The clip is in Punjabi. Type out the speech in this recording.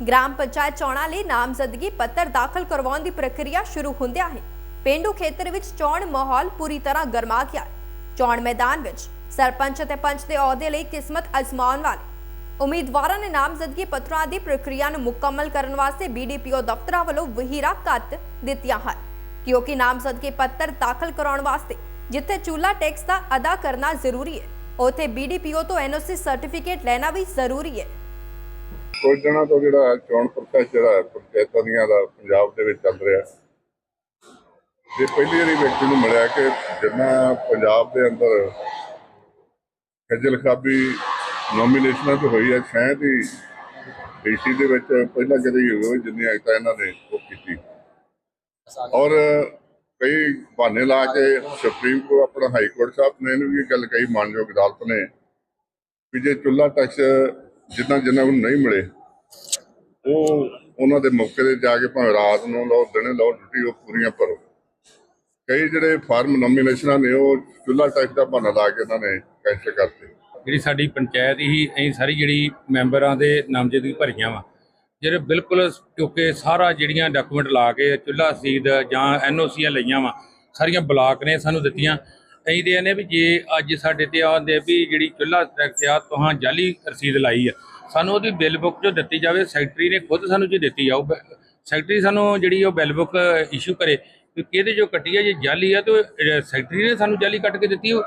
ਗ੍ਰਾਮ ਪੰਚਾਇਤ ਚੋਣਾਂ ਲਈ ਨਾਮਜ਼ਦਗੀ ਪੱਤਰ ਦਾਖਲ ਕਰਵਾਉਣ ਦੀ ਪ੍ਰਕਿਰਿਆ ਸ਼ੁਰੂ ਹੁੰਦਿਆਂ ਹੀ ਪਿੰਡੂ ਖੇਤਰ ਵਿੱਚ ਚੋਣ ਮਾਹੌਲ ਪੂਰੀ ਤਰ੍ਹਾਂ ਗਰਮਾ ਗਿਆ ਹੈ। ਚੋਣ ਮੈਦਾਨ ਵਿੱਚ ਸਰਪੰਚ ਅਤੇ ਪੰਚ ਦੇ ਅਹੁਦੇ ਲਈ ਕਿਸਮਤ ਅਜ਼ਮਾਉਣ ਵਾਲੇ ਉਮੀਦਵਾਰਾਂ ਨੇ ਨਾਮਜ਼ਦਗੀ ਪੱਤਰਾਂ ਦੀ ਪ੍ਰਕਿਰਿਆ ਨੂੰ ਮੁਕੰਮਲ ਕਰਨ ਵਾਸਤੇ ਬੀਡੀਪੀਓ ਦਫ਼ਤਰਾਂ ਵੱਲੋਂ ਵਹੀਰਾ ਕੱਟ ਦਿੱਤੀਆਂ ਹਨ ਕਿਉਂਕਿ ਨਾਮਜ਼ਦਗੀ ਪੱਤਰ ਦਾਖਲ ਕਰਾਉਣ ਵਾਸਤੇ ਜਿੱਥੇ ਚੂਲਾ ਟੈਕਸ ਦਾ ਅਦਾ ਕਰਨਾ ਜ਼ਰੂਰੀ ਹੈ, ਉੱਥੇ ਬੀਡੀਪੀਓ ਤੋਂ ਐਨਓਸੀ ਸਰਟੀਫਿਕੇਟ ਲੈਣਾ ਵੀ ਜ਼ਰੂਰੀ ਹੈ ਕੁਝ ਦਿਨਾਂ ਤੋਂ ਜਿਹੜਾ ਚੋਣ ਪ੍ਰੋਸੈਸ ਜਿਹੜਾ ਪੰਚਾਇਤਾਂ ਦੀਆਂ ਦਾ ਪੰਜਾਬ ਦੇ ਵਿੱਚ ਚੱਲ ਰਿਹਾ ਤੇ ਪਹਿਲੀ ਵਾਰੀ ਵਿਅਕਤੀ ਨੂੰ ਮਿਲਿਆ ਕਿ ਜਿੰਨਾ ਪੰਜਾਬ ਦੇ ਅੰਦਰ ਖੱਜਲ ਖਾਬੀ ਨੋਮੀਨੇਸ਼ਨਾਂ ਤੋਂ ਹੋਈ ਹੈ ਸ਼ਾਇਦ ਹੀ ਡੀਸੀ ਦੇ ਵਿੱਚ ਪਹਿਲਾਂ ਕਦੇ ਹੀ ਹੋਈ ਜਿੰਨੀ ਅਜੇ ਇਹਨਾਂ ਨੇ ਉਹ ਕੀਤੀ। ਔਰ ਕਈ ਬਹਾਨੇ ਲਾ ਕੇ ਸੁਪਰੀਮ ਕੋਰਟ ਆਪਣਾ ਹਾਈ ਕੋਰਟ ਸਾਹਿਬ ਨੇ ਇਹਨੂੰ ਵੀ ਇਹ ਗੱਲ ਕਹੀ, ਮਾਨਯੋਗ ਅਦਾਲਤ ਨੇ, ਵੀ ਜੇ ਚੁੱਲਾ ਟੈਕਸ ਜਿੰਨਾ ਜਿੰਨਾ ਨੂੰ ਨਹੀਂ ਮਿਲੇ ਉਹ ਉਹਨਾਂ ਦੇ ਮੌਕੇ ਤੇ ਜਾ ਕੇ ਭਾਵੇਂ ਰਾਤ ਨੂੰ ਲਓ, ਦਿਨੇ ਲਓ, ਡਿਊਟੀ ਉਹ ਪੂਰੀਆਂ ਭਰੋ ਕਈ ਜਿਹੜੇ ਫਾਰਮ ਨੋਮੀਨੇਸ਼ਨਾਂ ਨੇ, ਉਹ ਚੁੱਲਾ ਟੈਕਸ ਦਾ ਬਹਾਨਾ ਲਾ ਕੇ ਉਹਨਾਂ ਨੇ ਕੈਂਸਲ ਕਰਤੇ। ਜਿਹੜੀ ਸਾਡੀ ਪੰਚਾਇਤ ਹੀ, ਅਸੀਂ ਸਾਰੀ ਜਿਹੜੀ ਮੈਂਬਰਾਂ ਦੇ ਨਾਮਜ਼ਦਗੀ ਭਰੀਆਂ ਵਾ। ਜਿਹੜੇ ਬਿਲਕੁਲ ਕਿਉਂਕਿ ਸਾਰਾ ਜਿਹੜੀਆਂ ਡਾਕੂਮੈਂਟ ਲਾ ਕੇ ਚੁੱਲ੍ਹਾ ਰਸੀਦ ਜਾਂ ਐਨਓਸੀਆਂ ਲਈਆਂ ਵਾ, ਸਾਰੀਆਂ ਬਲਾਕ ਨੇ ਸਾਨੂੰ ਦਿੱਤੀਆਂ। ਅਸੀਂ ਦੇ ਨੇ ਵੀ ਜੇ ਅੱਜ ਸਾਡੇ ਤੇ ਆਉਂਦੇ ਵੀ ਜਿਹੜੀ ਚੁੱਲ੍ਹਾ ਟੈਕਸ ਆ, ਤੁਹਾਂ ਜਾਲੀ ਰਸੀਦ ਲਾਈ ਆ। ਸਾਨੂੰ ਉਹਦੀ ਬਿੱਲ ਬੁੱਕ ਜੋ ਦਿੱਤੀ ਜਾਵੇ ਸੈਕਟਰੀ ਨੇ ਖੁਦ ਸਾਨੂੰ ਜੀ ਦਿੱਤੀ ਜਾਓ ਸੈਕਟਰੀ ਸਾਨੂੰ ਜਿਹੜੀ ਉਹ ਬਿੱਲ ਬੁੱਕ ਇਸ਼ੂ ਕਰੇ ਕਿ ਕਿਹਦੇ ਜੋ ਕੱਟੀ ਆ, ਜੇ ਜਾਲੀ ਆ ਤੇ ਸੈਕਟਰੀ ਨੇ ਸਾਨੂੰ ਜਾਲੀ ਕੱਟ ਕੇ ਦਿੱਤੀ ਉਹ